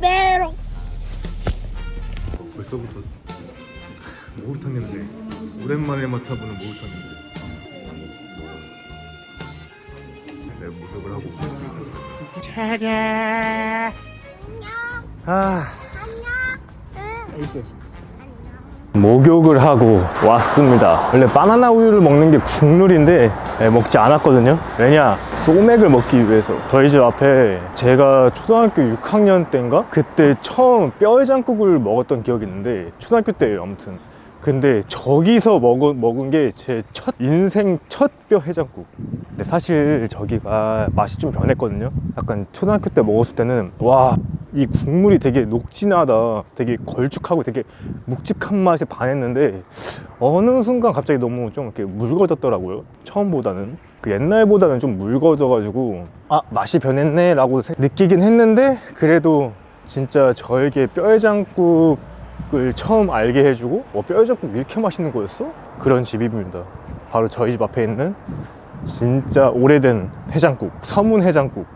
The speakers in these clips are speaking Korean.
빼롱. 벌써부터 목욕탕 냄새. 오랜만에 맡아보는 목욕탕 냄새. 네, 목욕을 하고 차례. 아. 목욕을 하고 왔습니다. 원래 바나나 우유를 먹는 게 국룰인데 네, 먹지 않았거든요. 왜냐 소맥을 먹기 위해서. 저희 집 앞에 제가 초등학교 6학년 때인가? 그때 처음 뼈해장국을 먹었던 기억이 있는데 초등학교 때예요 아무튼. 근데 저기서 먹은, 먹은 게 제 첫 인생 첫 뼈 해장국. 근데 사실 저기가 맛이 좀 변했거든요. 약간 초등학교 때 먹었을 때는 와 이 국물이 되게 녹진하다 되게 걸쭉하고 되게 묵직한 맛에 반했는데 어느 순간 갑자기 너무 좀 이렇게 묽어졌더라고요. 처음보다는. 그 옛날보다는 좀 묽어져 가지고 아 맛이 변했네 라고 생- 느끼긴 했는데 그래도 진짜 저에게 뼈해장국을 처음 알게 해주고 어, 뼈해장국 이렇게 맛있는 거였어? 그런 집입니다. 바로 저희 집 앞에 있는 진짜 오래된 해장국 서문 해장국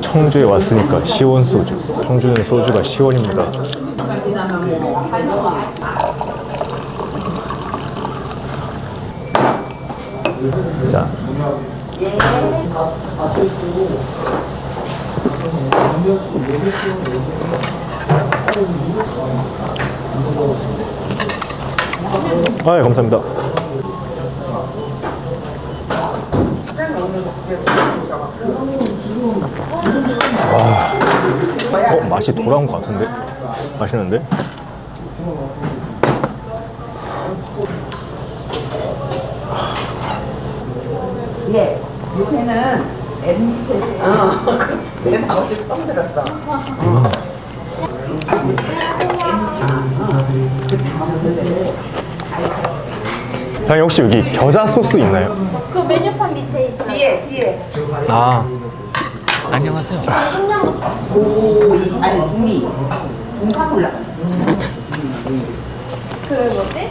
청주에 왔으니까 시원 소주. 청주는 소주가 시원입니다. 자 아, 예, 감사합니다. 와. 어, 맛이 돌아온 것 같은데? 맛있는데? 예, 요새는 MZ 세대. 어, 내가 어제 처음 들었어. 사장님 혹시 여기 겨자 소스 있나요? 그 메뉴판 밑에 있어. 뒤에, 뒤에. 아, 안녕하세요. 오, 이, 아니. 동상 올라가. 그 뭐지?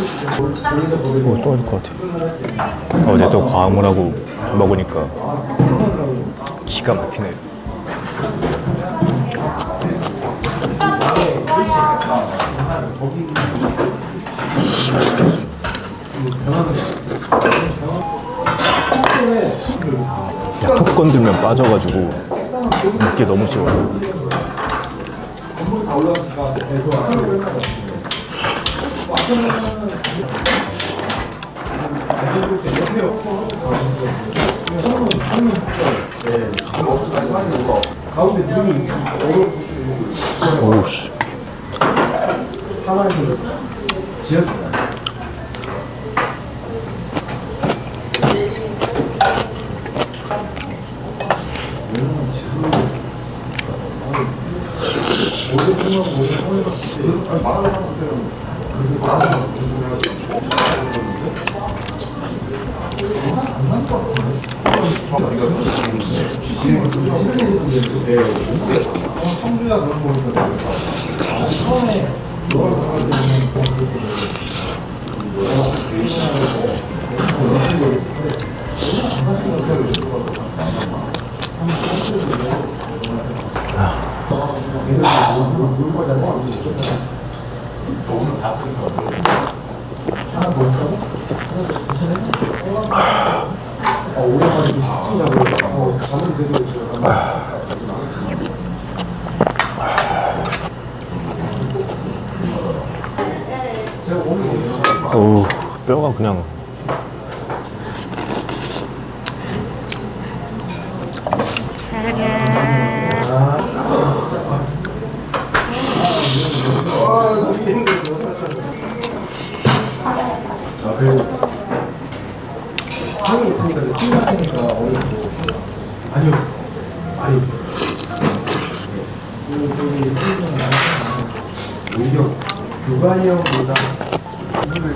어. 오, 떨어질 것 같아. 어제 또 과음을 하고 먹으니까 기가 막히네. 야, 톡 건들면 빠져가지고 먹기 너무 쉬워요. 오우씨. 아. 어우, 뼈가 그냥 방에 있으니까 그 팀장이니까 어느 정도 아니요. 아니요 오히려 교관형보다 오늘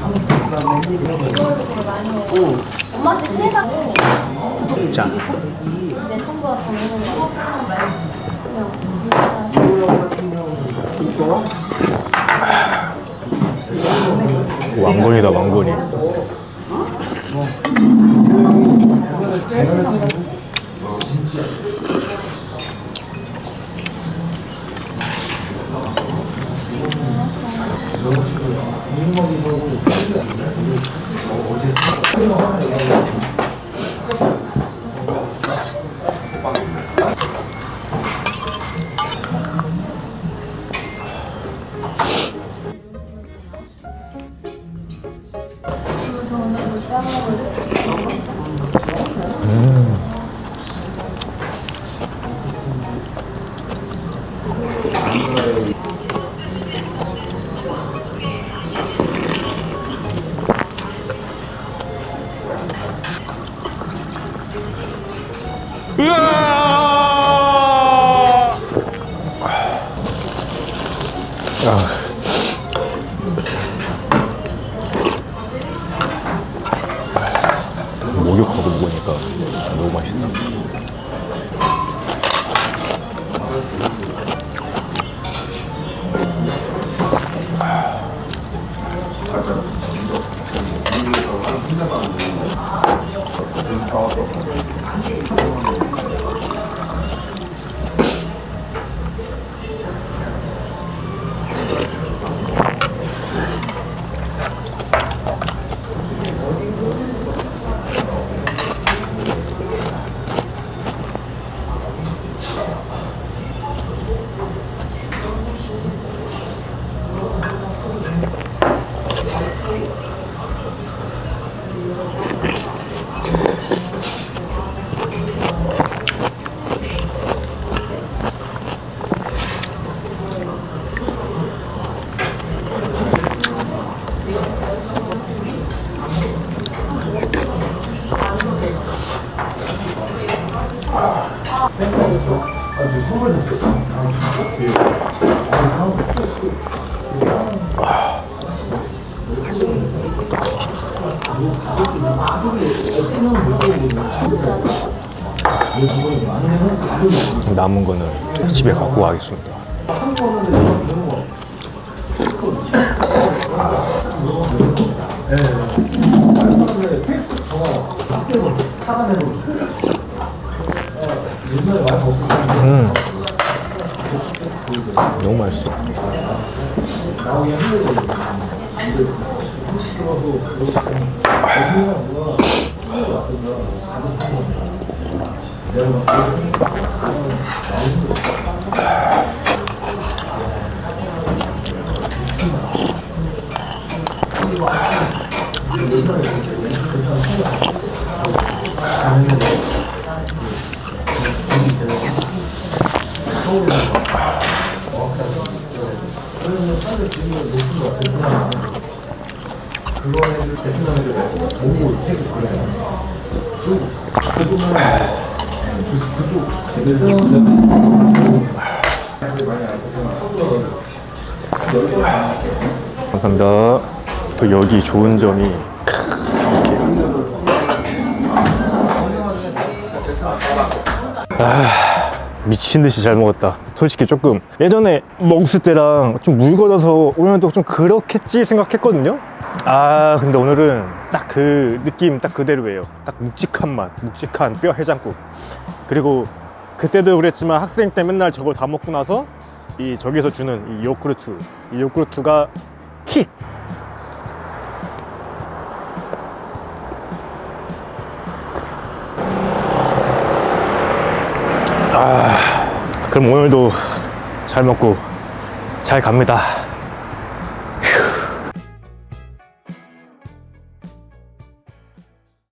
엄마한테 세다고. 자, 내 같은 경우는 좋아? 왕건이다, 왕건이. 목욕하고 Ah! 남은 거는 집에 갖고 가겠습니다. 음. 너무 맛있어. 감사합니다. 또 여기 좋은 점이 미친 듯이 잘 먹었다. 솔직히 조금 예전에 먹었을 때랑 좀 묽어져서 오늘도 좀 그렇겠지 생각했거든요. 아 근데 오늘은 딱 그 느낌 딱 그대로예요. 딱 묵직한 맛, 묵직한 뼈 해장국. 그리고 그때도 그랬지만 학생 때 맨날 저걸 다 먹고 나서 이 저기서 주는 이 요구르트, 이 요구르트가 킥. 그럼 오늘도 잘 먹고 잘 갑니다.